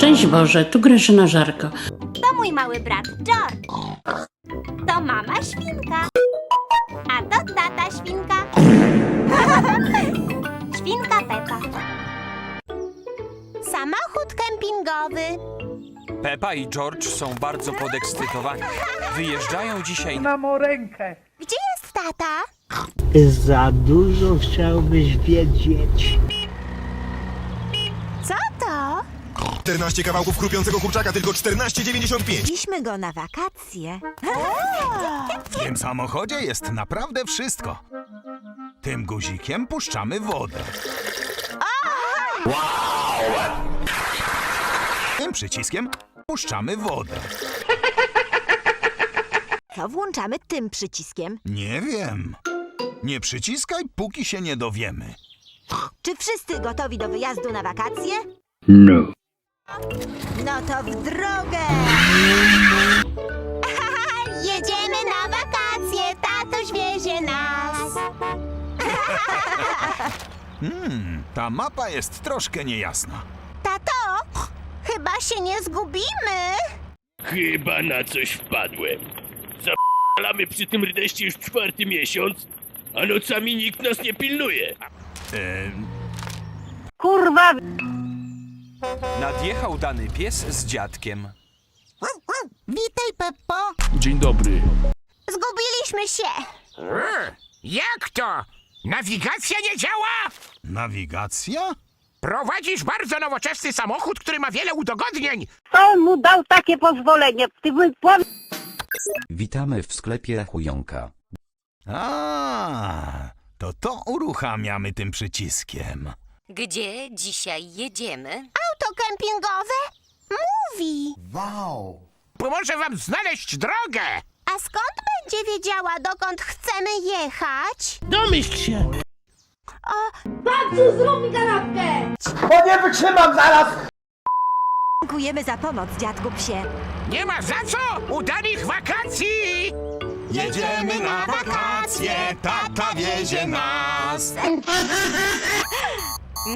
Szczęść Boże, tu Grażyna Żarko. To mój mały brat George. To mama świnka. A to tata świnka. Świnka Pepa. Samochód kempingowy. Pepa i George są bardzo podekscytowani. Wyjeżdżają dzisiaj na morękę. Gdzie jest tata? Za dużo chciałbyś wiedzieć. Co to? 14 kawałków chrupiącego kurczaka, tylko 14,95. Wzięliśmy go na wakacje. W tym samochodzie jest naprawdę wszystko. Tym guzikiem puszczamy wodę. Tym przyciskiem puszczamy wodę. Co włączamy tym przyciskiem? Nie wiem. Nie przyciskaj, póki się nie dowiemy. Czy wszyscy gotowi do wyjazdu na wakacje? No. No to w drogę! Jedziemy na wakacje, tatoś wiezie nas. Hmm, ta mapa jest troszkę niejasna. Tato, chyba się nie zgubimy. Chyba na coś wpadłem. Zapalamy przy tym rdeście już czwarty miesiąc, a nocami nikt nas nie pilnuje. E, Kurwa, nadjechał dany pies z dziadkiem. Witaj, Peppo. Dzień dobry. Zgubiliśmy się. Jak to? Nawigacja nie działa? nawigacja? Prowadzisz bardzo nowoczesny samochód, który ma wiele udogodnień. kto mu dał takie pozwolenie? Ty. Witamy w sklepie Chujonka. A, to to uruchamiamy tym przyciskiem. Gdzie dzisiaj jedziemy? Auto kempingowe? Mówi. Pomoże wam znaleźć drogę. A skąd będzie wiedziała, dokąd chcemy jechać? Domyśl się. Bo nie wytrzymam zaraz! Dziękujemy za pomoc, dziadku psie. Nie ma za co udanych wakacji. Jedziemy na wakacje, tata wiezie nas.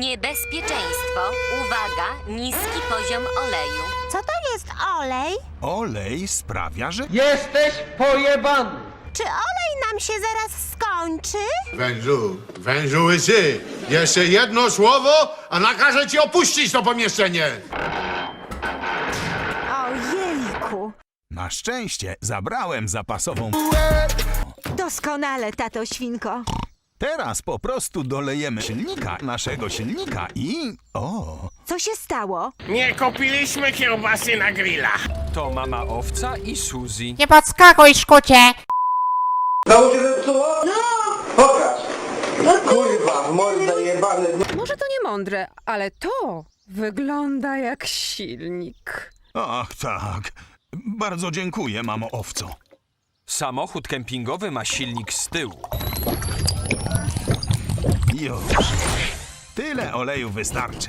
Niebezpieczeństwo. Uwaga, niski poziom oleju. Co to jest olej? Olej sprawia, że Jesteś pojebany! Czy olej nam się zaraz skończy? Wężu, wężu łysy, jeszcze jedno słowo, a nakażę ci opuścić to pomieszczenie. Ojejku. na szczęście zabrałem zapasową. Doskonale, tato świnko. Teraz po prostu dolejemy silnika, naszego silnika i... O! Co się stało? Nie kupiliśmy kiełbasy na grilla. To mama owca i Suzy. Nie podskakuj, szkucie. Może to nie mądre, ale to wygląda jak silnik. Ach tak. Bardzo dziękuję, mamo owco. Samochód kempingowy ma silnik z tyłu. Już. Tyle oleju wystarczy.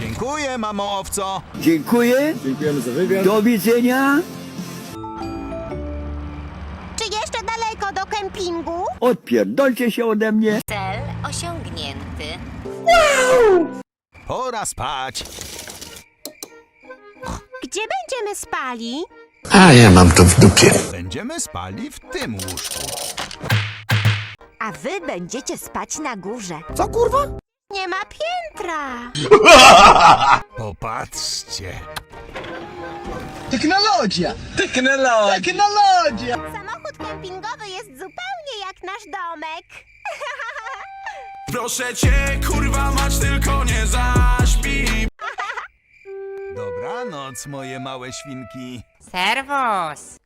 Dziękuję, mamo owco. Dziękuję. Dziękujemy za wywiad. Do widzenia. Czy jeszcze daleko do kempingu? Odpierdolcie się ode mnie. Cel osiągnięty. Pora spać. Gdzie będziemy spali? A ja mam to w dupie. Będziemy spali w tym łóżku. A wy będziecie spać na górze. Co kurwa? Nie ma piętra. Popatrzcie. Technologia! Technologia! Technologia! Samochód kempingowy jest zupełnie jak nasz domek. Proszę cię, kurwa mać, tylko nie zaśpi. Dobranoc, moje małe świnki. Serwus.